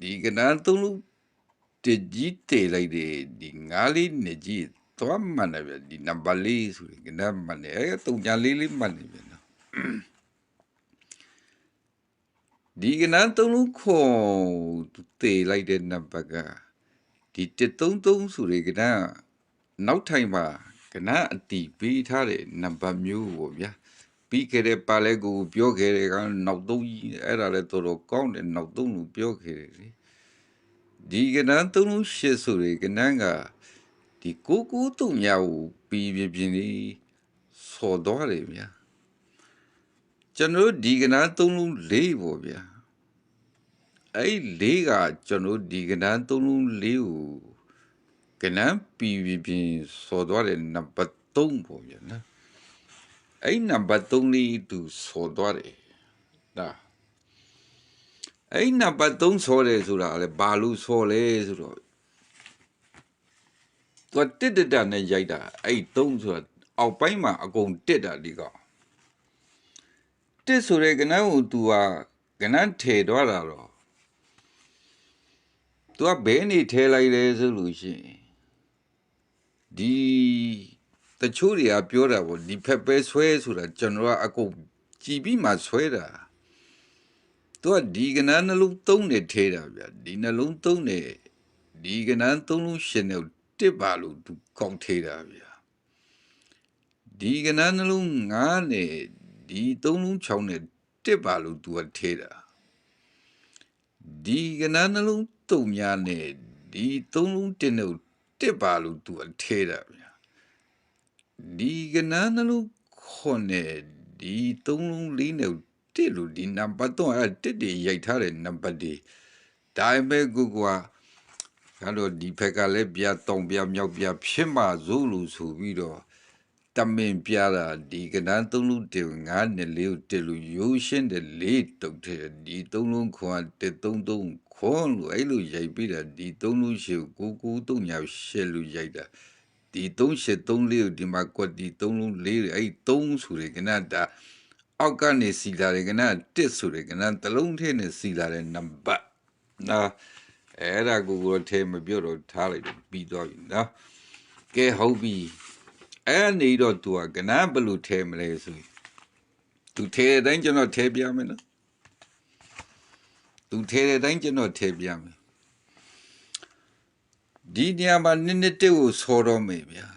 ဒီကနန်းသုံးလုံးတကြီးတေလိုက်တယ်ဒီငါးလေးနှစ်ကြီးသွားမှန်တယ်ဗျဒီနံပါတ်လေးဆိုရင်ကနန်းမှန်တယ်အဲတုံညာလေးလေးမှန်တယ်ဗျနော်ဒီကနန်းသုံးလုံးခွန်တေလိုက်တဲ့နံပါတ်ကဒီ133ဆိုတဲ့ကနန်းနောက်ထိုင်မှာကနန်းအတီပေးထားတဲ့နံပါတ်မျိုးပေါ့ဗျာ ပြီးခဲ့တဲ့ပါလဲကိုပြောခဲ့တဲ့ကနောက်သုံးကြီးအဲ့ဒါလည်းတော်တော်ကောင်းတယ်နောက်သုံးလို့ပြောခဲ့တယ်လေဒီကနန်းသုံးလုံးရှစ်ဆိုတဲ့ကနန်းကဒီကိုကိုတုံညာကိုပြီးပြပြင်းလေးဆော်သွားတယ်ဗျာကျွန်တော်ဒီကနန်းသုံးလုံးလေးပေါ့ဗျာအဲ့လေးကကျွန်တော်ဒီကနန်းသုံးလုံးလေးကိုကနန်းပြီးပြပြင်းဆော်သွားတဲ့နံပါတ်3ပေါ့ဗျာနော် အဲ့နံပါတ်3လေးသူဆော်သွားတယ်ဒါအဲ့နံပါတ်3ဆော်တယ်ဆိုတာလေဘာလို့ဆော်လဲဆိုတော့သူတစ်တတနဲ့ရိုက်တာအဲ့3ဆိုတာအောက်ပိုင်းမှာအကုန်တစ်တာဒီကောင်တစ်ဆိုတဲ့ကနန်းကို तू ကကနန်းထေသွားတာတော့ तू ကဘဲနေထဲလိုက်လဲဆိုလို့ရှိရင်ဒီ တချို့တွေကပြောတာပေါ့ဒီဖက်ပဲဆွဲဆိုတာကျွန်တော်ကအကုန်ကြည်ပြီးမှဆွဲတာသူကဒီကနန်းနှလုံးသုံးနေထဲတာဗျဒီနှလုံးသုံးနေဒီကနန်းသုံးလုံးရှင်နေတစ်ပါလို့သူကောင်းထဲတာဗျဒီကနန်းနှလုံးငါးနေဒီသုံးလုံးချောင်းနေတစ်ပါလို့သူကထဲတာဒီကနန်းနှလုံးတုံညာနေဒီသုံးလုံးတင်နေတစ်ပါလို့သူကထဲတာဗျ ဒီကနန်းနှလုံးခွန်နေဒီသုံးလုံးလေးနဲ့တစ်လို့ဒီနံပါတ်တော့အဲ့တစ်တွေရိုက်ထားတဲ့နံပါတ်တွေဒါပေမဲ့ကိုကွာအဲ့တော့ဒီဖက်ကလည်းပြတောင်ပြမြောက်ပြဖြစ်မှစိုးလို့ဆိုပြီးတော့တမင်ပြတာဒီကနန်းသုံးလုံးတင်ငါးနဲ့လေးကိုတစ်လို့ရိုးရှင်းတဲ့လေးတုတ်တဲ့ဒီသုံးလုံးခွန်တစ်သုံးသုံးခွန်လို့အဲ့လိုရိုက်ပြီးတာဒီသုံးလုံးရှေကိုကိုတုံညာရှဲလို့ရိုက်တာ ဒီ383လေးကိုဒီမှာကွက်ဒီ3လုံးလေးအဲ့3ဆိုရယ်ကနတာအောက်ကနေစီလာတယ်ကန1ဆိုရယ်ကနတလုံးထဲနဲ့စီလာတဲ့နံပါတ်နော်အဲ့ဒါကိုကိုထဲမပြောတော့ထားလိုက်တော့ပြီးသွားပြီနော်ကဲဟုတ်ပြီအဲ့နေတော့ तू ကကနဘယ်လိုထဲမလဲဆိုရင် तू ထဲတဲ့အတိုင်းကျွန်တော်ထဲပြမယ်နော် तू ထဲတဲ့အတိုင်းကျွန်တော်ထဲပြမယ် ဒီနေရာမှာနည်းနည်းတက်ကိုဆောတော့မယ်ဗျာ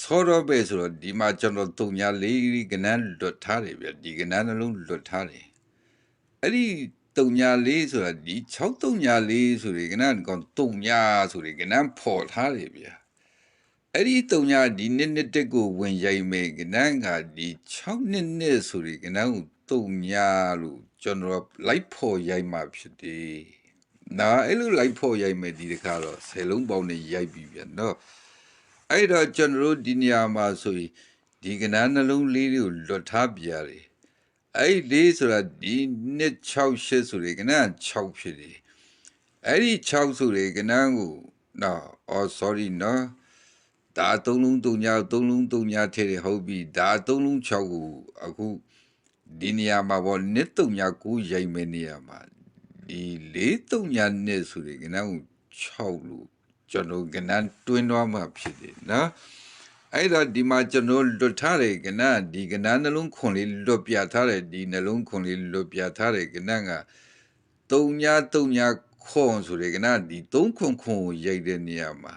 ဆောတော့ပဲဆိုတော့ဒီမှာကျွန်တော်တုံညာလေးကနန်းလွတ်ထားတယ်ဗျာဒီကနန်းနှလုံးလွတ်ထားတယ်အဲ့ဒီတုံညာလေးဆိုတာဒီ6တုံညာလေးဆိုရယ်ကနန်းကောင်တုံညာဆိုရယ်ကနန်းဖော်ထားတယ်ဗျာအဲ့ဒီတုံညာဒီနှစ်နှစ်တက်ကိုဝင်ရိုက်မယ်ကနန်းကဒီ6နှစ်နှစ်ဆိုရယ်ကနန်းကိုတုံညာလို့ကျွန်တော်လိုက်ဖော်ရိုက်မှဖြစ်တယ် နာအဲ့လိုလိုက်ဖို့ရိုက်မယ်ဒီတခါတော့ဆယ်လုံးပေါင်းနဲ့ရိုက်ပြီပြန်တော့အဲ့တော့ကျွန်တော်တို့ဒီနေရာမှာဆိုရင်ဒီကနားနှလုံးလေးတွေကိုလွတ်ထားပြရတယ်အဲ့လေးဆိုတာဒီနှစ်6 8ဆိုရင်ကနား6ဖြစ်တယ်အဲ့ဒီ6ဆိုရင်ကနားကိုနော် oh sorry နော်ဒါသုံးလုံးသုံးညာသုံးလုံးသုံးညာထဲတယ်ဟုတ်ပြီဒါသုံးလုံး6ကိုအခုဒီနေရာမှာပေါ့နှစ်သုံးညာကိုရိုက်မယ်နေရာမှာ ဒီလေးတုံညာနဲ့ဆိုရင်ကနန်းကို6လို့ကျွန်တော်ကနန်းတွင်းသွားမှဖြစ်တယ်နော်အဲ့တော့ဒီမှာကျွန်တော်လွတ်ထားတယ်ကနန်းဒီကနန်းနှလုံးခွန်လေးလွတ်ပြထားတယ်ဒီနှလုံးခွန်လေးလွတ်ပြထားတယ်ကနန်းကတုံညာတုံညာခွန်ဆိုရင်ကနန်းဒီ3ခွန်ခွန်ကိုရိုက်တဲ့နေရာမှာ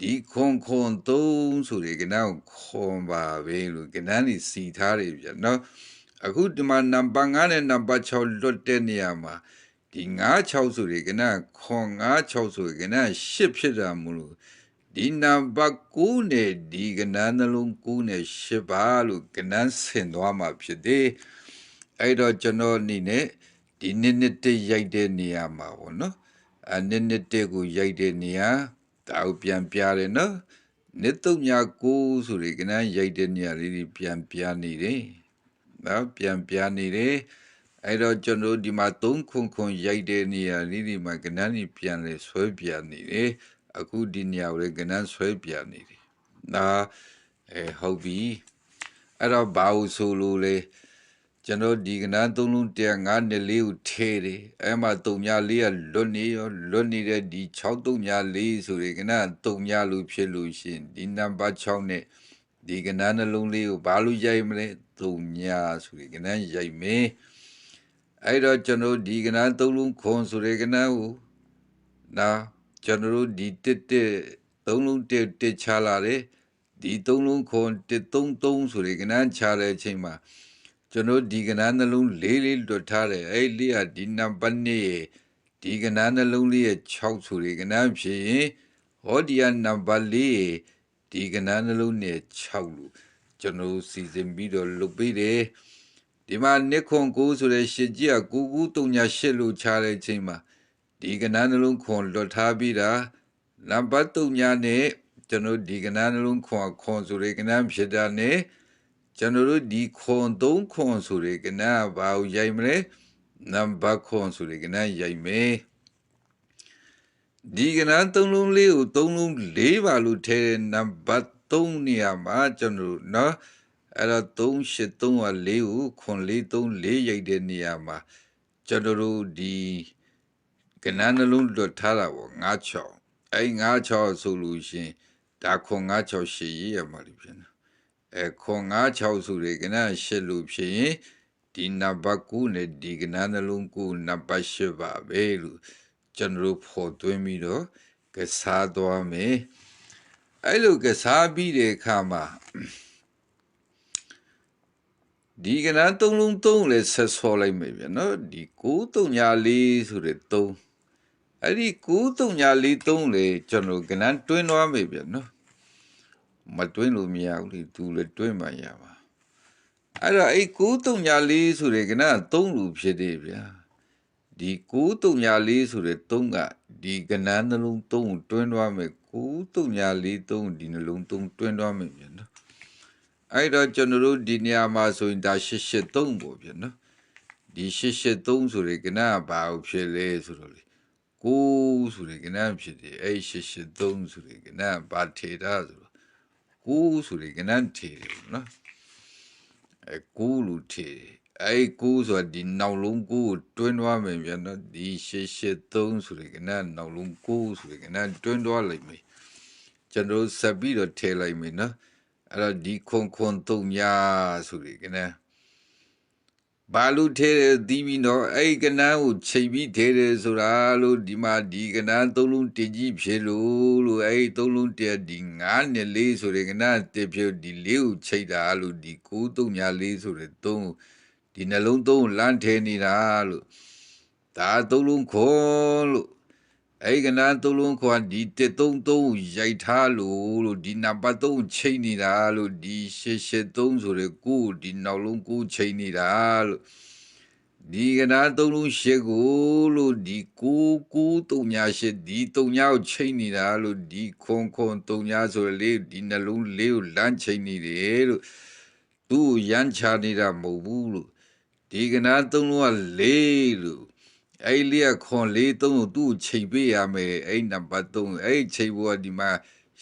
ဒီခွန်ခွန်3ဆိုရင်ကနန်းခွန်ပါပဲလို့ကနန်းนี่စီထားတယ်ဗျနော်အခုဒီမှာနံပါတ်9နဲ့နံပါတ်6လွတ်တဲ့နေရာမှာ ဒီ96ဆိုရကနခွန်96ဆိုရကန10ဖြစ်တာမလို့ဒီနံပါတ်9နဲ့ဒီကနနှလုံး9နဲ့10ပါလို့ကနဆင်သွားမှာဖြစ်တယ်အဲ့တော့ကျွန်တော်အနေနဲ့ဒီနှစ်နှစ်တရိုက်တဲ့နေရာမှာပေါ့နော်အနှစ်နှစ်တကိုရိုက်တဲ့နေရာဒါကိုပြန်ပြတယ်နော်နှစ်တုံညာ9ဆိုရကနရိုက်တဲ့နေရာလေးပြန်ပြနေတယ်နော်ပြန်ပြနေတယ် အဲ့တော့ကျွန်တော်ဒီမှာ3ခွန်ခွန်ရိုက်တဲ့နေရာလေးဒီမှာကဏ္ဍကြီးပြန်လေဆွဲပြန်နေတယ်အခုဒီနေရာကိုကဏ္ဍဆွဲပြန်နေတယ်ဒါအဲဟုတ်ပြီအဲ့တော့ဘာလို့ဆိုလို့လဲကျွန်တော်ဒီကနန်းသုံးလုံးတရားငါးနှစ်လေးကိုထဲတယ်အဲ့မှာတုံညာလေးကလွတ်နေရောလွတ်နေတဲ့ဒီ6တုံညာလေးဆိုရကနတုံညာလို့ဖြစ်လို့ရှင်ဒီနံပါတ်6နဲ့ဒီကနန်းနှလုံးလေးကိုဘာလို့ရိုက်မလဲတုံညာဆိုရကနရိုက်မယ် အဲ့တော့ကျွန်တော်ဒီကနန်းသုံးလုံးခွန်ဆိုရကနကိုနာကျွန်တော်ဒီတစ်တစ်သုံးလုံးတစ်တစ်ချလာတယ်ဒီသုံးလုံးခွန်တစ်သုံးသုံးဆိုရကနချတဲ့အချိန်မှာကျွန်တော်ဒီကနာနှလုံးလေးလေးလွတ်ထားတယ်အဲ့လေးကဒီနံပါတ်2ရဲ့ဒီကနာနှလုံးလေးရဲ့6ဆိုရကနာဖြစ်ရင်ဟောဒီယနံပါတ်4ရဲ့ဒီကနာနှလုံးနဲ့6လို့ကျွန်တော်စီစဉ်ပြီးတော့လုပ်ပေးတယ် ဒီမှာနစ်ခွန်9ဆိုတဲ့ရှစ်ကြီးက9938လို့ခြားတဲ့အချိန်မှာဒီကဏ္ဍနှလုံးခွန်လွတ်ထားပြီးတာလမ်ပတ်တုံညာနဲ့ကျွန်တော်ဒီကဏ္ဍနှလုံးခွန်ခွန်ဆိုတဲ့ကဏ္ဍဖြစ်တာနဲ့ကျွန်တော်တို့ဒီခွန်သုံးခွန်ဆိုတဲ့ကဏ္ဍဘာကိုရိုက်မလဲနံပါတ်ခွန်ဆိုတဲ့ကဏ္ဍရိုက်မယ်ဒီကဏ္ဍသုံးလုံးလေးကိုသုံးလုံး၄ပါလို့ထဲတဲ့နံပါတ်၃နေရာမှာကျွန်တော်နော် အဲ့တော့3 8 3က4ကိုခွန်4 3 4ရိုက်တဲ့နေရာမှာကျွန်တော်တို့ဒီကနန်းနှလုံးလွတ်ထားတာပေါ့9 6အဲ့9 6ဆိုလို့ရှင်ဒါခွန်9 6 8ရေးရမှာလို့ဖြစ်နေအဲခွန်96ဆိုရကနရှစ်လို့ဖြစ်ရင်ဒီနံပါတ်9နဲ့ဒီကနနှလုံး9နံပါတ်10ပါပဲလို့ကျွန်တော်ဖို့သွင်းပြီးတော့ကစားသွားမယ်အဲ့လိုကစားပြီးတဲ့အခါမှာ ဒီကနသုံးလုံးသုံးလဲဆက်ဆော်လိုက်မယ်ဗျနော်ဒီ934ဆိုတဲ့3အဲ့ဒီ934 3လေကျွန်တော်ကနတွင်းသွားမယ်ဗျနော်မတွင်းလို့မရဘူးလေသူလည်းတွင်းမှရပါအဲ့တော့အဲ့934ဆိုတဲ့ကန3လူဖြစ်တယ်ဗျာဒီ934ဆိုတဲ့3ကဒီကနန်းနှလုံး3ကိုတွင်းသွားမယ်934 3ဒီနှလုံး3တွင်းသွားမယ်ဗျာနော် အဲ့တော့ကျွန်တော်တို့ဒီနေရာမှာဆိုရင်ဒါ883ပေါ့ဗျာနော်ဒီ883ဆိုတဲ့ကနဘာဖြစ်လဲဆိုတော့လေ9ဆိုတဲ့ကနဖြစ်တယ်အဲ့883ဆိုတဲ့ကနဘာထေတာဆိုကိုဆိုရကနန်ထေတယ်နော်အဲကိုလူထေအဲကိုဆိုဒီနောက်လုံးကိုတွင်းသွားမယ်ဗျာနော်ဒီရှေရှေ3ဆိုရကနန်နောက်လုံးကိုဆိုရကနန်တွင်းသွားလိုက်မယ်ကျွန်တော်ဆက်ပြီးတော့ထဲလိုက်မယ်နော် အဲ့တော့ဒီခွန်ခွန်3ညဆိုရကနန်ဘာလို့ထဲတယ်သီးပြီးတော့အဲ့ကနန်းကိုချိန်ပြီးထဲတယ်ဆိုတာလို့ဒီမှာဒီကနန်းသုံးလုံးတင်ကြီးဖြစ်လို့လို့အဲ့သုံးလုံးတည်းဒီ9နဲ့4ဆိုတဲ့ကနန်းတဖြစ်ဒီ4ကိုချိန်တာလို့ဒီ9 3ညာ4ဆိုတဲ့3ဒီနှလုံးသုံးလမ်းထဲနေတာလို့ဒါသုံးလုံးခွန်လို့ အဲ့ကနာသုံးလုံးခွန်ဒီ133ရိုက်ထားလို့လို့ဒီနံပါတ်3ချိန်နေတာလို့ဒီ883ဆိုတဲ့ကိုဒီနောက်လုံးကိုချိန်နေတာလို့ဒီကနာသုံးလုံးရှစ်ကိုလို့ဒီကိုကိုတုံညာရှစ်ဒီတုံညာကိုချိန်နေတာလို့ဒီခွန်ခွန်တုံညာဆိုလေဒီနှလုံးလေးကိုလမ်းချိန်နေတယ်လို့သူ့ရမ်းချနေတာမဟုတ်ဘူးလို့ဒီကနာသုံးလုံးကလေးလို့ အဲ့လေးကခွန်လေးသုံးကိုသူ့ချိန်ပေးရမယ်အဲ့နံပါတ်3အဲ့ချိန်ဘောဒီမှာ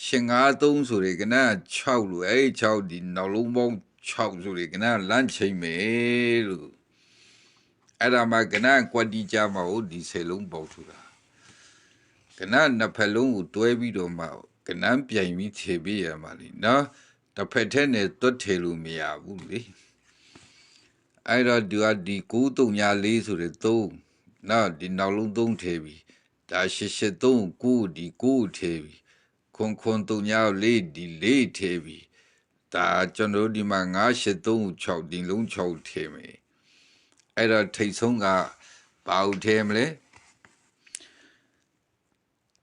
ရှင်53ဆိုရယ်ကန6လို့အဲ့6ဒီနောက်လုံးပေါင်း6ဆိုရယ်ကနလမ်းချိန်မယ်လို့အဲ့ဒါမှကနကွက်တီကြမှာဟိုဒီဆယ်လုံးပေါက်ထူတာကနနှစ်ဖက်လုံးကိုတွဲပြီးတော့မှကနပြိုင်ပြီးထေပေးရမှာလीနော်တစ်ဖက်ထဲနဲ့တွတ်ထေလို့မရဘူးလေအဲ့တော့ဒီကဒီ934ဆိုတဲ့3 နောက်ဒီနောက်လုံးသုံးထည့်ပြီဒါရှစ်ရှစ်သုံးကိုဒီကိုထည့်ပြီခွန်ခွန်သုံးညာလေးဒီလေးထည့်ပြီဒါကျွန်တော်ဒီမှာ9ရှစ်သုံး6ဒီလုံး6ထည့်မယ်အဲ့တော့ထိတ်ဆုံးကဘာဦးထည့်မလဲ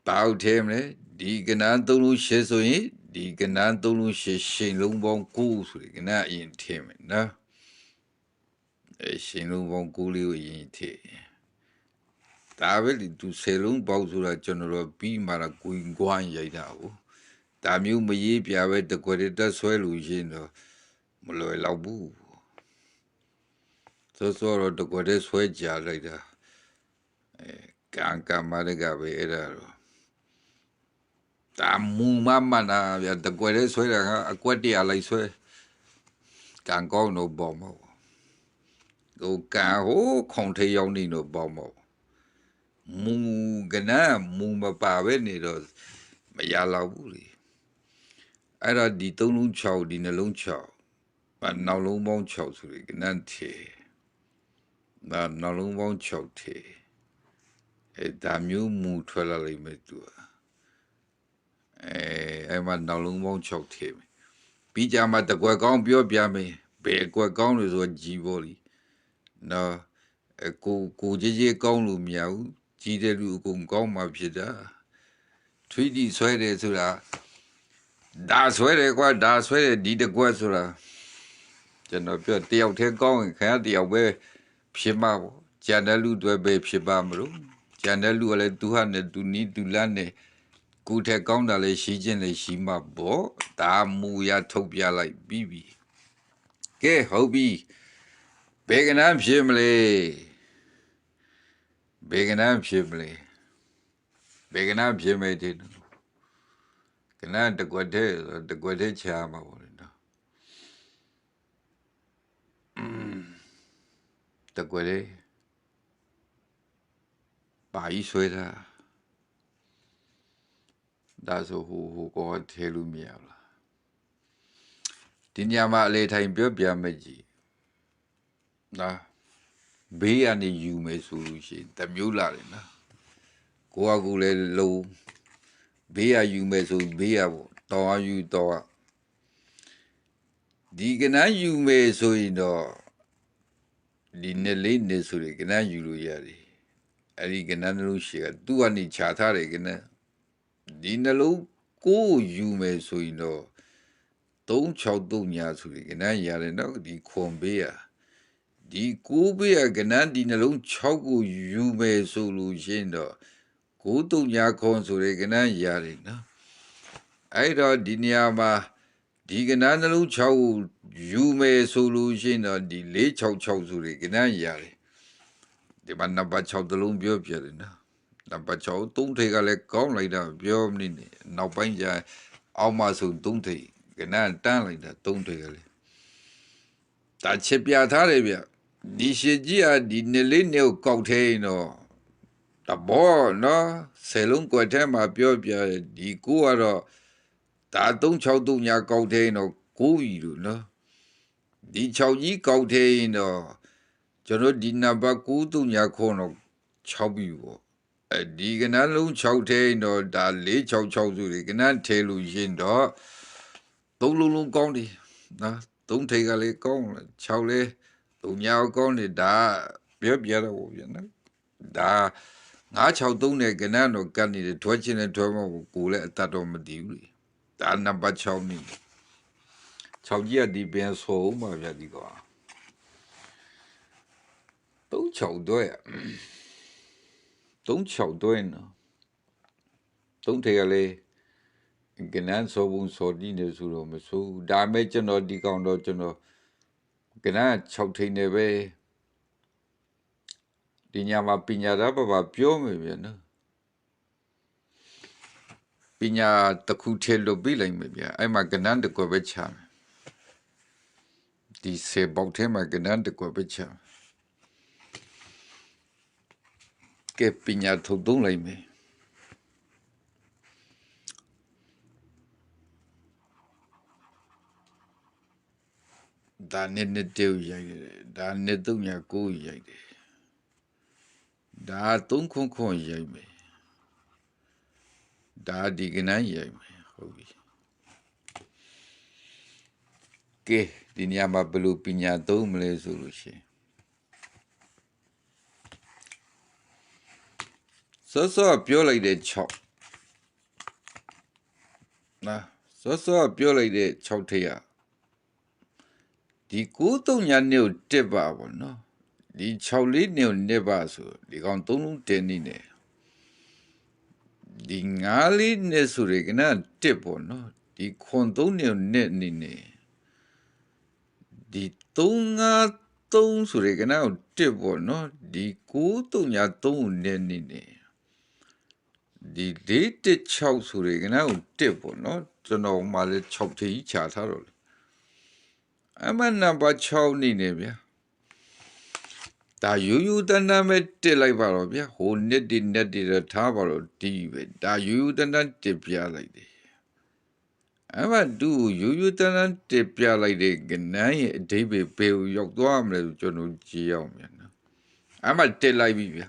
ဘာဦးထည့်မလဲဒီကနန်းသုံးလုံးရှစ်ဆိုရင်ဒီကနန်းသုံးလုံးရှစ်ရှင်လုံးပေါင်း9ဆိုရင်ကနန်းအရင်ထည့်မယ်နော်အဲရှင်လုံးပေါင်း9လေးကိုအရင်ထည့် ဒါပဲလေသူဆယ်လုံးပေါက်ဆိုတာကျွန်တော်တို့ပြီးမှတော့ကိုင်ကွမ်းရိုက်တာဟုတ်ဒါမျိုးမရေးပြပဲတကွက်တက်ဆွဲလို့ရှင်းတော့မလွယ်တော့ဘူးစောစောတော့တကွက်တက်ဆွဲကြလိုက်တာအဲကံကမရကပဲအဲ့ဒါတော့ဒါမူမမနာဗျတကွက်တက်ဆွဲတာကအကွက်တရားလိုက်ဆွဲကံကောင်းတော့ပေါ့မဟုတ်ဟိုကန်ဟိုခုံထေးရောက်နေတော့ပေါ့မို့ မူကနမူမပါပဲနေတော့မရတော့ဘူးလေအဲ့တော့ဒီသုံးလုံး6ဒီနှလုံး6ဘာနောက်လုံးပေါင်း6ဆိုရင်ကနထေဒါနောက်လုံးပေါင်း6ထေအဲ့ဒါမျိုးမူထွက်လာလိမ့်မယ်သူအဲအဲ့မှာနောက်လုံးပေါင်း6ထေပြီးကြမှာတကွက်ကောင်းပြောပြမယ်ဘယ်ကွက်ကောင်းလို့ဆိုကြီးပေါ်လीနော်အကိုကိုကြီးကြီးကောင်းလို့မရဘူး ကြီးတဲ့လူအကုန်ကောင်းမှဖြစ်တာထွေးတီဆွဲတယ်ဆိုတာဒါဆွဲတယ်ကွာဒါဆွဲတယ်ဒီတကွက်ဆိုတာကျွန်တော်ပြောတယောက်တည်းကောင်းရင်ခင်ဗျာတယောက်ပဲဖြစ်မှာပေါ့ကျန်တဲ့လူတွေပဲဖြစ်ပါမလို့ကျန်တဲ့လူကလည်းသူဟာနဲ့သူနီးသူလန်းနဲ့ကိုယ်ထက်ကောင်းတာလည်းရှိခြင်းလည်းရှိမှာပေါ့ဒါမူရထုတ်ပြလိုက်ပြီးပြီကဲဟုတ်ပြီဘေကနန်းဖြစ်မလဲ ဘေကနန်းဖြစ်မလဲဘေကနန်းဖြစ်မယ်တဲ့ကနန်းတကွက်တဲ့တကွက်တဲ့ချာမှာပေါ့လေနော်อืมတကွက်တဲ့ပါကြီးဆွဲတာဒါဆိုဟိုဟိုကောထဲလို့မရဘူးလားဒီညမှာအလေထိုင်ပြောပြမယ်ကြီးနော် ဘေးကနေယူမယ်ဆိုလို့ရှိရင်တမျိုးလာတယ်နော်ကိုကကူလည်းလုံဘေးကယူမယ်ဆိုဘေးကပေါ့တော်အယူတော်ဒီကနန်းယူမယ်ဆိုရင်တော့ဒီနှစ်လေးနှစ်ဆိုရင်ကနန်းယူလို့ရတယ်အဲ့ဒီကနန်းလုံးရှိကသူ့ကနေခြာထားတယ်ကနန်းဒီနှလုံးကိုယူမယ်ဆိုရင်တော့363ညာဆိုရင်ကနန်းရတယ်နော်ဒီခွန်ဘေးอ่ะ ဒီကိုးဘေးကနန်းဒီနှလုံး6ကိုယူမယ်ဆိုလို့ရှင်းတော့ကိုးတုံညာခွန်ဆိုရင်ကနန်းရတယ်နော်အဲ့တော့ဒီနေရာမှာဒီကနန်းနှလုံး6ကိုယူမယ်ဆိုလို့ရှင်းတော့ဒီ466ဆိုရင်ကနန်းရတယ်ဒီမှာနံပါတ်6တလုံးပြောပြတယ်နော်နံပါတ်6သုံးထိပ်ကလည်းကောင်းလိုက်တာပြောမနေနဲ့နောက်ပိုင်းကျအောက်မှဆိုသုံးထိပ်ကနန်းတန်းလိုက်တာသုံးထိပ်ကလည်းဒါချစ်ပြထားတယ်ဗျ ဒီရှင်ကြီးကဒီနေလေးနေကိုကောက်ထဲရင်တော့တဘောနော်ဆယ်လုံးကွက်ထဲမှာပြောပြဒီကိုကတော့ဒါ363ညာကောက်ထဲရင်တော့ကိုပြီလို့နော်ဒီ6ကြီးကောက်ထဲရင်တော့ကျွန်တော်ဒီနံပါတ်93ညာခေါ်တော့6ပြီပေါ့အဲဒီကနန်းလုံး6ထဲရင်တော့ဒါ466ဆိုဒီကနန်းထဲလို့ရင်တော့သုံးလုံးလုံးကောင်းတယ်နော်သုံးထိပ်ကလေးကောင်း6လေး သူညာကောင်းနေဒါပြောပြတော့ဘူးဗျနော်ဒါ963နဲ့ကနန်းတော့ကတ်နေတယ်ထွက်ချင်းနဲ့ထွက်မကိုကိုလည်းအတတ်တော့မတည်ဘူးလေဒါနံပါတ်6နေ6ကြီးကဒီပင်ဆိုမှဗျဒီကွာ36တွဲ36တွဲနော်သုံးထေကလေးကနန်းဆိုဘူးဆိုဒီနေဆိုတော့မဆိုဒါမဲ့ကျွန်တော်ဒီကောင်တော့ကျွန်တော် ကနန်း6ထိန်နေပဲဒီညမှာပညာသားပပပြောမယ်ဗျနော်ပညာတစ်ခုထဲလွတ်ပြီးလိုက်မယ်ဗျအဲ့မှာကနန်းတကွယ်ပဲချမယ်ဒီစေပေါက်ထဲမှာကနန်းတကွယ်ပဲချမယ်ကဲပညာထုတ်သုံးလိုက်မယ် ဒါနဲ့နဲ့တေးရိုက်တယ်ဒါနဲ့သုံးညာကိုရိုက်တယ်ဒါသုံးခွန်းခွန်းရိုက်မယ်ဒါဒီကနန်းရိုက်မယ်ဟုတ်ပြီကဲဒီညမှာဘယ်လိုပညာသုံးမလဲဆိုလို့ရှိရင်စောစောပြောလိုက်တဲ့6နော်စောစောပြောလိုက်တဲ့6ထည့်ရ ဒီ9တုံညာနေကိုတက်ပါဗောနော်ဒီ6လေးနေကိုနေပါဆိုဒီကောင်3လုံးတင်နေတယ်ဒီ9လေးနေဆိုရကနတက်ပေါ့နော်ဒီခွန်3နေကိုနေနေနေဒီ3 5 3ဆိုရကနကိုတက်ပေါ့နော်ဒီ9တုံညာ3ကိုနေနေနေဒီ416ဆိုရကနကိုတက်ပေါ့နော်ကျွန်တော်မှလည်း6ထေးချထားတော့လေ အမနံပါတ်6နေနေဗျာဒါယူယူတန်းတန်းပဲတစ်လိုက်ပါတော့ဗျာဟိုနှစ်ဒီနှစ်ဒီတော့ထားပါတော့ဒီပဲဒါယူယူတန်းတန်းတစ်ပြလိုက်တယ်အမတူယူယူတန်းတန်းတစ်ပြလိုက်တဲ့ကနန်းရဲ့အဓိပ္ပာယ်ပေကိုရောက်သွားမလဲဆိုကျွန်တော်ကြည့်အောင်မြန်နော်အမတစ်လိုက်ပြီဗျာ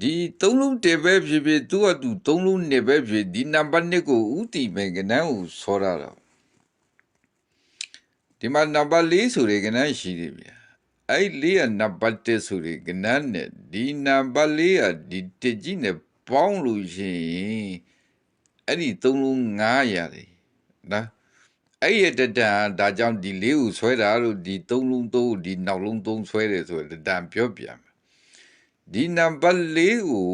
ဒီသုံးလုံးတစ်ပဲဖြစ်ဖြစ်သူ့အတူသုံးလုံးနှစ်ပဲဖြစ်ဒီနံပါတ်1ကိုဥတီမယ်ကနန်းကိုဆောရတာ ဒီမှာနံပါတ်4ဆိုတဲ့ကနန်းရှိတယ်ဗျာအဲ့လေးကနံပါတ်1ဆိုတဲ့ကနန်းနဲ့ဒီနံပါတ်4ကဒီတစ်ကြီးနဲ့ပေါင်းလို့ရှိရင်အဲ့ဒီသုံးလုံး9ရတယ်နော်အဲ့ရတတန်ဒါကြောင့်ဒီလေးကိုဆွဲတာလို့ဒီသုံးလုံးသုံးဒီနောက်လုံးသုံးဆွဲတယ်ဆိုတတန်ပြောပြမယ်ဒီနံပါတ်4ကို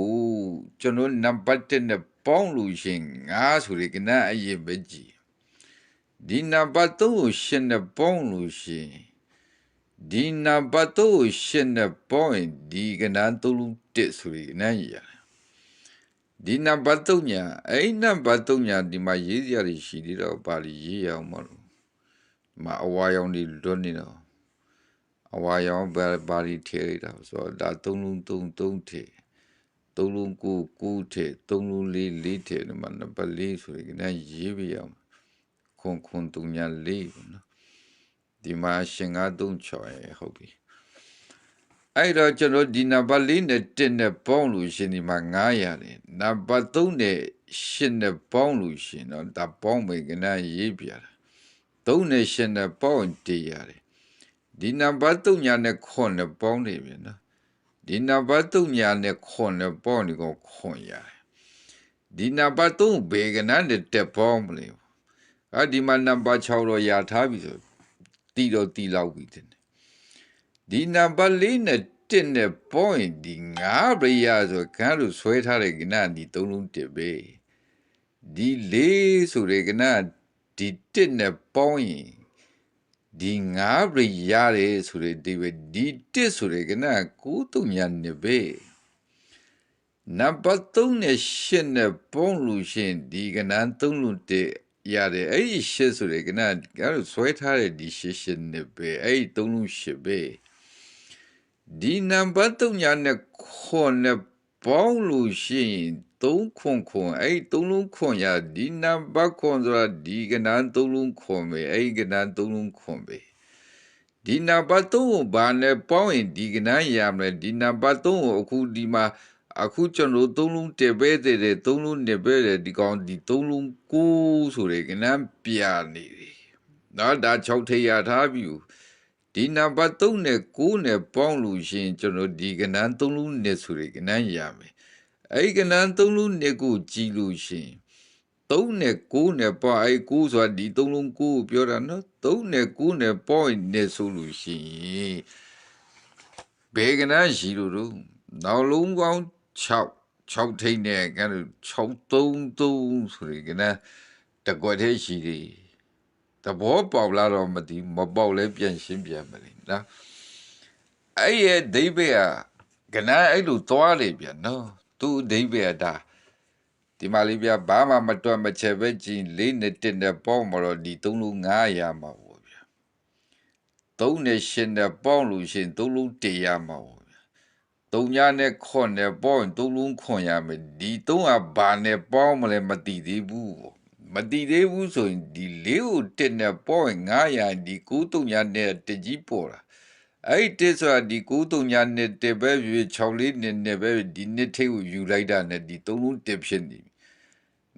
ကျွန်တော်နံပါတ်1နဲ့ပေါင်းလို့ရှိရင်9ဆိုတဲ့ကနန်းအရင်ပဲကြည့် ဒီနံပါတ်3ကို8နဲ့ပေါင်းလို့ရှိရင်ဒီနံပါတ်3ကို8နဲ့ပေါင်းရင်ဒီကနန်း3လုံး1ဆိုတဲ့ကနန်းကြီးရတယ်ဒီနံပါတ်3ညာအဲ့နံပါတ်3ညာဒီမှာရေးစရာတွေရှိသေးတော့ပါဠိရေးရအောင်မလို့ဒီမှာအဝါရောင်တွေလွတ်နေတော့အဝါရောင်ပါပါဠိထည့်လိုက်တာဆိုတော့ဒါ3လုံး3 3ထည့်3လုံး9 9ထည့်3လုံး4 4ထည့်ဒီမှာနံပါတ်4ဆိုရင်ကနရေးပြရအောင် ခွန်ခွန်3ညာ4ပေါ့နော်ဒီမှာရှင်9 3 6ရဟုတ်ပြီအဲ့တော့ကျွန်တော်ဒီနံပါတ်4နဲ့1နဲ့ပေါင်းလို့ရှင်ဒီမှာ9ရတယ်နံပါတ်3နဲ့8နဲ့ပေါင်းလို့ရှင်တော့ဒါပေါင်းမယ်ကနရေးပြတာ3နဲ့8နဲ့ပေါင်း1ရတယ်ဒီနံပါတ်3ညာနဲ့9နဲ့ပေါင်းနေပြီနော်ဒီနံပါတ်3ညာနဲ့9နဲ့ပေါင်းနေကော9ရတယ်ဒီနံပါတ်3ဘေကနနဲ့တက်ပေါင်းမလဲ အာဒီမှာနံပါတ်6တော့ရထားပြီဆိုတီတော့တီလောက်ပြီတဲ့ဒီနံပါတ်4နဲ့1နဲ့ပေါင်းရင်ဒီ9ပြရဆိုခန်းလို့ဆွဲထားတဲ့ကနဒီ3လုံး1ပဲဒီ4ဆိုတဲ့ကနဒီ1နဲ့ပေါင်းရင်ဒီ9ပြရတယ်ဆိုတဲ့ဒီပဲဒီ1ဆိုတဲ့ကန9တုံညာနေပဲနံပါတ်3နဲ့8နဲ့ပေါင်းလို့ရှင်ဒီကနန်း3လုံး1 ရတယ်အဲ့ဒီ8ဆိုတဲ့ကနအဲ့လိုဆွဲထားတဲ့ဒီ8 8နဲ့ပဲအဲ့ဒီ3လုံး8ပဲဒီနံပါတ်3ညာနဲ့ခွန်နဲ့ပေါင်းလို့ရှိရင်3ခွန်ခွန်အဲ့3လုံးခွန်ရဒီနံပါတ်ခွန်ဆိုတာဒီကနန်း3လုံးခွန်ပဲအဲ့ကနန်း3လုံးခွန်ပဲဒီနံပါတ်3ကိုဘာနဲ့ပေါင်းရင်ဒီကနန်းရမယ်ဒီနံပါတ်3ကိုအခုဒီမှာ အခုကျွန်တော်သုံးလုံးတပဲတဲ့တဲ့သုံးလုံးနေပဲတဲ့ဒီကောင်ဒီသုံးလုံးကိုဆိုတဲ့ကနန်းပြနေတယ်နော်ဒါ6ထေရထားပြီဒီနံပါတ်3နဲ့9နဲ့ပေါင်းလို့ရှင်ကျွန်တော်ဒီကနန်း3လုံးနဲ့ဆိုရကနန်းရမယ်အဲ့ကနန်း3လုံးနဲ့ကိုကြည်လို့ရှင်3နဲ့9နဲ့ပေါင်းအဲ့9ဆိုတာဒီ3လုံး9ကိုပြောတာနော်3နဲ့9နဲ့ပေါင်းနဲ့ဆိုလို့ရှင်ဘယ်ကနန်းရှိလို့တော့နောက်လုံးကောင်း 6 6ထိတ်နဲ့ကဲ633ဆိုရကနန်းတကွက်သေးရှိတယ်သဘောပေါက်လာတော့မသိမပေါက်လဲပြန်ရှင်းပြန်မလိနော်အဲ့ရဲ့ဒိဗေကကနအဲ့လိုသွားလေပြန်နော်သူ့ဒိဗေကဒါဒီမလေးပြဘာမှမတွက်မချက်ပဲကြည်လေးနဲ့တင်တဲ့ပေါင်းမတော့ဒီ3လုံး900ရမှာပေါ့ဗျာ3နဲ့8နဲ့ပေါင်းလို့ရှင်3လုံး100ရမှာပေါ့ ဗျာ3ညနဲ့ခွန်နဲ့ပေါင်း3လုံးခွန်ရမယ်ဒီ3ကဘာနဲ့ပေါင်းမလဲမသိသေးဘူးပေါ့မတည်သေးဘူးဆိုရင်ဒီလေးကိုတစ်နဲ့ပေါ့900ဒီ93နဲ့တကြီးပေါ်တာအဲ့ဒီတစ်ဆိုတာဒီ93နဲ့တပဲပြ6လေးနဲ့နဲ့ပဲဒီနှစ်ထိပ်ကိုယူလိုက်တာနဲ့ဒီ3လုံးတစ်ဖြစ်နေပြီ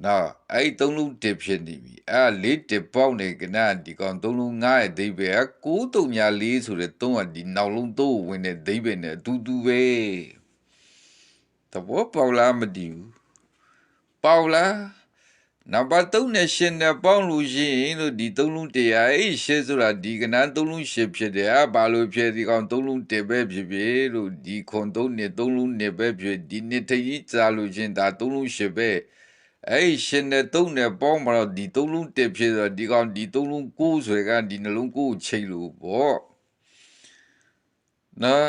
နော်အဲ့ဒီ3လုံးတစ်ဖြစ်နေပြီအဲ့လေးတစ်ပေါက်နေကနဒီကောင်3လုံး9ရဲ့ဒိဗေက93ဆိုတဲ့3ကဒီနောက်လုံး3ကိုဝင်တဲ့ဒိဗေနဲ့အတူတူပဲတဘောပေါလာမတည်ဘူးပေါလာနံပါတ်3နဲ့8နဲ့ပေါင်းလို့ရှိရင်လို့ဒီ3လုံးတရားအဲ့ရှင်းဆိုတာဒီကနန်း3လုံး8ဖြစ်တယ်အာဘာလို့ဖြစ်ဒီကောင်3လုံး1ပဲဖြစ်ဖြစ်လို့ဒီခွန်3နဲ့3လုံး1ပဲဖြစ်ဒီနှစ်ထကြီးကြားလို့ချင်းဒါ3လုံး8ပဲ အဲ့ရှင်းနဲ့3နဲ့ပေါင်းမှာတော့ဒီ3လုံး1ဖြစ်ဆိုဒီကောင်ဒီ3လုံး9ဆိုရကဒီနှလုံး9ကိုချိန်လို့ပေါ့နော်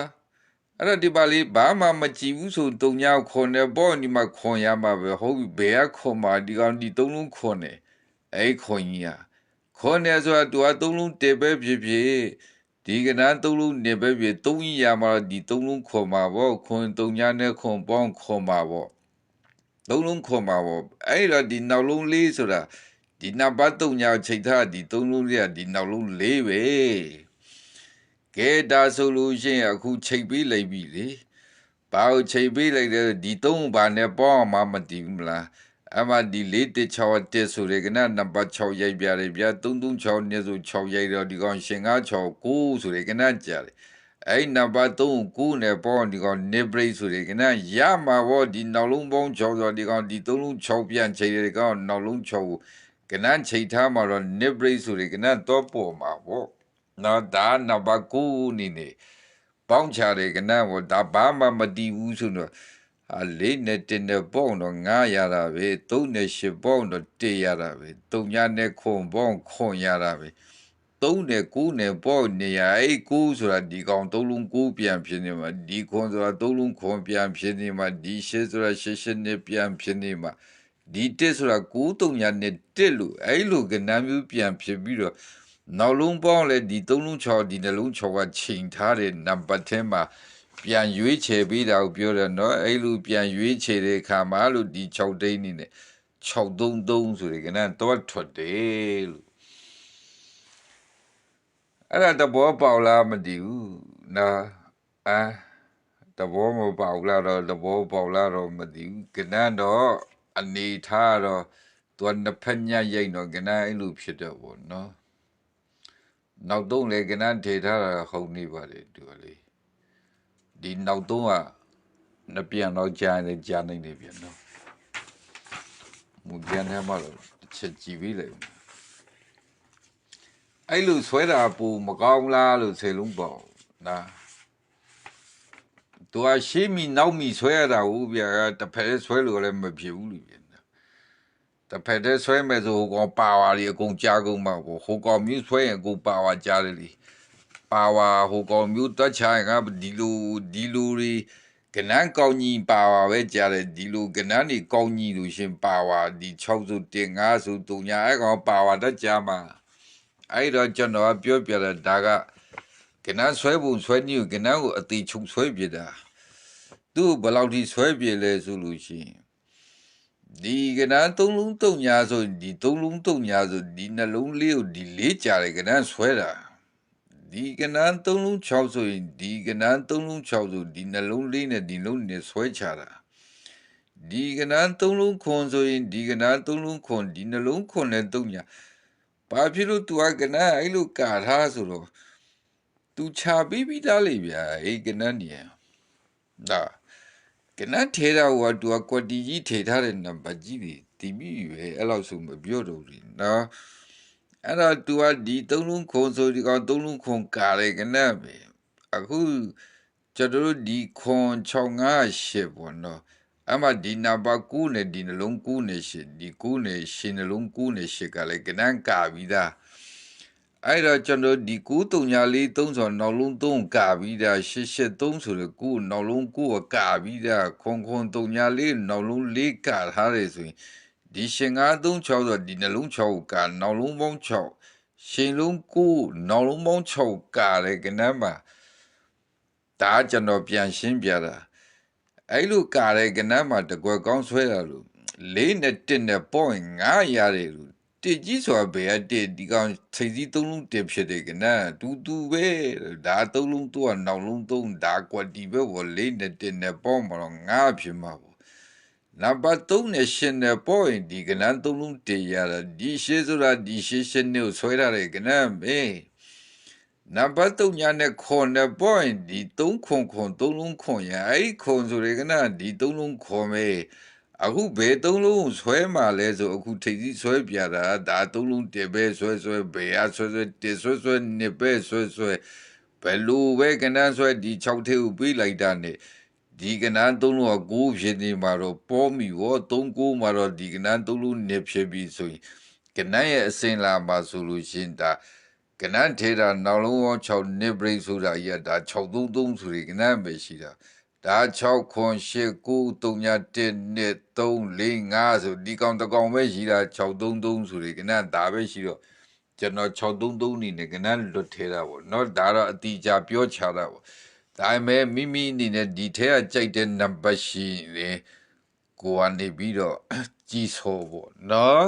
အဲ့တော့ဒီပါလေးဘာမှမကြည့်ဘူးဆိုတုံညာခွန်တယ်ပေါ့ဒီမှာခွန်ရမှာပဲဟုတ်ပြီဘယ်ကခွန်မှာဒီကောင်ဒီသုံးလုံးခွန်တယ်အဲ့ခွန်ကြီးอ่ะခွန်တယ်ဆိုတာသူကသုံးလုံးတေပဲဖြစ်ဖြစ်ဒီဒီကနန်းသုံးလုံးနေပဲပြီသုံးရမှာဒီသုံးလုံးခေါ်မှာပေါ့ခွန်သုံးညာနဲ့ခွန်ပေါင်းခေါ်မှာပေါ့ သုံးလုံးခေါ်မှာပေါ့အဲ့တော့ဒီနောက်လုံးလေးဆိုတာဒီနံပါတ်3ညာချိန်ထားဒီသုံးလုံးလေးကဒီနောက်လုံးလေးပဲကဲဒါဆိုလို့ရှိရင်အခုချိန်ပေးလိုက်ပြီလေဘာကိုချိန်ပေးလိုက်လဲဒီသုံးဘာနဲ့ပေါအောင်မှမတည်ဘူးမလားအမဒီ၄တ6တက်ဆိုရကနနံပါတ်6ရိုက်ပြတယ်ဗျာ336နဲ့ဆို6ရိုက်တော့ဒီကောင်ရှင်ကား6 9ဆိုရကနကြတယ် အဲ့နံပါတ်3 9နဲ့ပေါ့ဒီကောင် nib break ဆိုရကနရမှာပေါ့ဒီနောက်လုံးပေါင်း6ဆိုဒီကောင်ဒီ3လုံး6ပြန်ချိန်တယ်ဒီကောင်နောက်လုံး6ကိုကနချိန်ထားမှာတော့ nib break ဆိုရကနတော့ပေါ်မှာပေါ့နော်ဒါနံပါတ်9နေနေပေါင်းချတယ်ကနပေါ့ဒါဘာမှမတည်ဘူးဆိုတော့အလေးနဲ့တင်တဲ့ပေါ့တော့9ရတာပဲ3နဲ့10ပေါ့တော့1ရတာပဲ3ညနဲ့ခွန်ပေါ့ခွန်ရတာပဲ 3နဲ့9နဲ့ပေါ့နေရအဲ့9ဆိုတာဒီကောင်3လုံး9ပြန်ဖြစ်နေမှာဒီခွန်ဆိုတာ3လုံးခွန်ပြန်ဖြစ်နေမှာဒီ10ဆိုတာ10 10နဲ့ပြန်ဖြစ်နေမှာဒီ1ဆိုတာ9 3ညနဲ့1လို့အဲ့လိုကနမ်းမျိုးပြန်ဖြစ်ပြီးတော့နောက်လုံးပေါင်းလဲဒီ3လုံး6ဒီနှလုံး6ကချိန်ထားတဲ့နံပါတ်ထဲမှာပြန်ရွေးချယ်ပြီးတာကိုပြောတယ်နော်အဲ့လိုပြန်ရွေးချယ်တဲ့အခါမှာလို့ဒီ6တိန်းနေနဲ့633ဆိုတဲ့ကနန်းတော့ထွက်တယ်လို့ အဲ့ဒါတဘောပေါလားမတည်ဘူးနော်အာတဘောမပေါလားတော့တဘောပေါလားတော့မတည်ဘူးကနန်းတော့အနေထားတော့သူကနှစ်ဖက်ညရိတ်တော့ကနန်းအဲ့လိုဖြစ်တော့ဘောနော်နောက်တော့လေကနန်းထေထားတာဟုတ်နေပါလေသူကလေဒီနောက်တော့ကနှစ်ပြန်တော့ကြာနေကြာနေနေပြန်တော့မူပြန်ထဲမှာတော့တစ်ချက်ကြည့်ပြီးလိုက် အဲ့လိုဆွဲတာပူမကောင်းလားလို့ဆယ်လုံးပေါ့နာသူကရှေးမီနောက်မီဆွဲရတာဟုတ်ဗျာတစ်ဖက်ဆွဲလို့လည်းမဖြစ်ဘူးလို့ပြန်တစ်ဖက်တည်းဆွဲမယ်ဆိုဟိုကောင်ပါဝါတွေအကုန်ကြားကုန်မှာပေါ့ဟိုကောင်မျိုးဆွဲရင်အကုန်ပါဝါကြားတယ်လေပါဝါဟိုကောင်မျိုးတက်ချင်ကဒီလိုဒီလိုတွေကနန်းကောင်းကြီးပါဝါပဲကြားတယ်ဒီလိုကနန်းတွေကောင်းကြီးလို့ရှင်ပါဝါဒီ6စုတင်5စု3ညာအဲကောင်ပါဝါတက်ကြမှာ အဲ့တော့ကျွန်တော်ပြောပြတယ်ဒါကကနန်းဆွဲပုံဆွဲနည်းကိုကနန်းကိုအသေးချုပ်ဆွဲပြတာသူ့ဘယ်လောက်ထိဆွဲပြလဲဆိုလို့ရှိရင်ဒီကနန်းသုံးလုံးတုံညာဆိုဒီသုံးလုံးတုံညာဆိုဒီနှလုံးလေးကိုဒီလေးကြတယ်ကနန်းဆွဲတာဒီကနန်း3လုံး6ဆိုရင်ဒီကနန်း3လုံး6ဆိုဒီနှလုံးလေးနဲ့ဒီလုံးနဲ့ဆွဲချတာဒီကနန်း3လုံးခွန်ဆိုရင်ဒီကနန်း3လုံးခွန်ဒီနှလုံးခွန်နဲ့3ညာ ဘာဖြစ်လို့ तू ကနန်းအဲ့လိုကာထားဆိုတော့ तू ချပြီးပြီးသားလေဗျာအဲ့ကနန်းနေဒါကနန်းထေတာဟိုက तू ကကွက်တီကြီးထေထားတဲ့နံပါတ်ကြီးတွေတီးပြီးပဲအဲ့လောက်ဆိုမပြောတော့ဘူးနော်အဲ့တော့ तू ကဒီသုံးလုံးခုံဆိုဒီကောင်သုံးလုံးခုံကာတယ်ကနပဲအခုကျွန်တော်တို့ဒီခွန်658ပေါ့နော် အမဒီနံပါတ်9နဲ့ဒီနှလုံး9နဲ့ရှစ်ဒီ9နဲ့ရှင်းနှလုံး9နဲ့ရှစ်ကလည်းကနန်းကာပြီးသားအဲ့တော့ကျွန်တော်ဒီ9334 3ဆိုနောက်လုံး3ကာပြီးသား883ဆိုတော့9နောက်လုံး9ကာပြီးသားခွန်ခွန်34နောက်လုံး4ကာထားတယ်ဆိုရင်ဒီရှင်ကား36ဆိုဒီနှလုံး6ကနောက်လုံးပေါင်း6ရှင်လုံး9နောက်လုံးပေါင်း6ကာတယ်ကနမ်းမှာဒါကျွန်တော်ပြန်ရှင်းပြတာ အဲ့လိုကာတယ်ကနမ်းမှာတကွက်ကောင်းဆွဲတာလို့လေးနဲ့တစ်နဲ့ပေါ့9ရတယ်လို့တစ်ကြီးဆိုတာဘယ်ကတစ်ဒီကောင်စိတ်စည်းသုံးလုံးတစ်ဖြစ်တယ်ကနမ်းတူတူပဲဒါသုံးလုံးသူကနောက်လုံးသုံးဒါကွက်ဒီပဲဘောလေးနဲ့တစ်နဲ့ပေါ့မှာတော့9ဖြစ်မှာနံပါတ်3နဲ့ရှင်နဲ့ပေါ့ရင်ဒီကနန်းသုံးလုံးတည်ရတာဒီရှေးဆိုတာဒီရှေးရှင်နဲ့ဆွဲရတဲ့ကနန်းပဲ နံပါတ်3ညာနဲ့ခွန်နဲ့ပေါ့ရင်ဒီ3ခွန်ခွန်3လုံးခွန်ရအဲ့ခွန်ဆိုတဲ့ကနန်းဒီ3လုံးခွန်ပဲအခုဘယ်သုံးလုံးဆွဲမှလဲဆိုအခုထိပ်စီးဆွဲပြတာဒါသုံးလုံးတပဲဆွဲဆွဲဘယ်ဟာဆွဲဆွဲတဆွဲဆွဲနှစ်ပဲဆွဲဆွဲဘယ်လိုပဲကနန်းဆွဲဒီ6ထဲကိုပြေးလိုက်တာနဲ့ဒီကနန်းသုံးလုံးက9ဖြစ်နေမှာတော့ပေါ်မီရော39မှာတော့ဒီကနန်းသုံးလုံးနေဖြစ်ပြီးဆိုရင်ကနန်းရဲ့အစင်လာမှာဆိုလို့ရှင်ဒါ ကနန်းထေတာနောက်လုံးရော6နှစ်ဘရိတ်ဆိုတာကြီးကဒါ633ဆိုရင်ကနန်းပဲရှိတာဒါ6ခွန်8 9 3ည1နှစ်3 4 5ဆိုဒီကောင်တကောင်ပဲရှိတာ633ဆိုရင်ကနန်းဒါပဲရှိတော့ ကျွန်တော်633အနေနဲ့ကနန်းလွတ်ထဲတာပေါ့เนาะဒါတော့အတိအကျပြောချတာပေါ့ဒါပေမဲ့မိမိအနေနဲ့ဒီထဲကကြိုက်တဲ့နံပါတ်ရှိရင်ကိုကနေပြီးတော့ ကြီးစောပေါ့เนาะ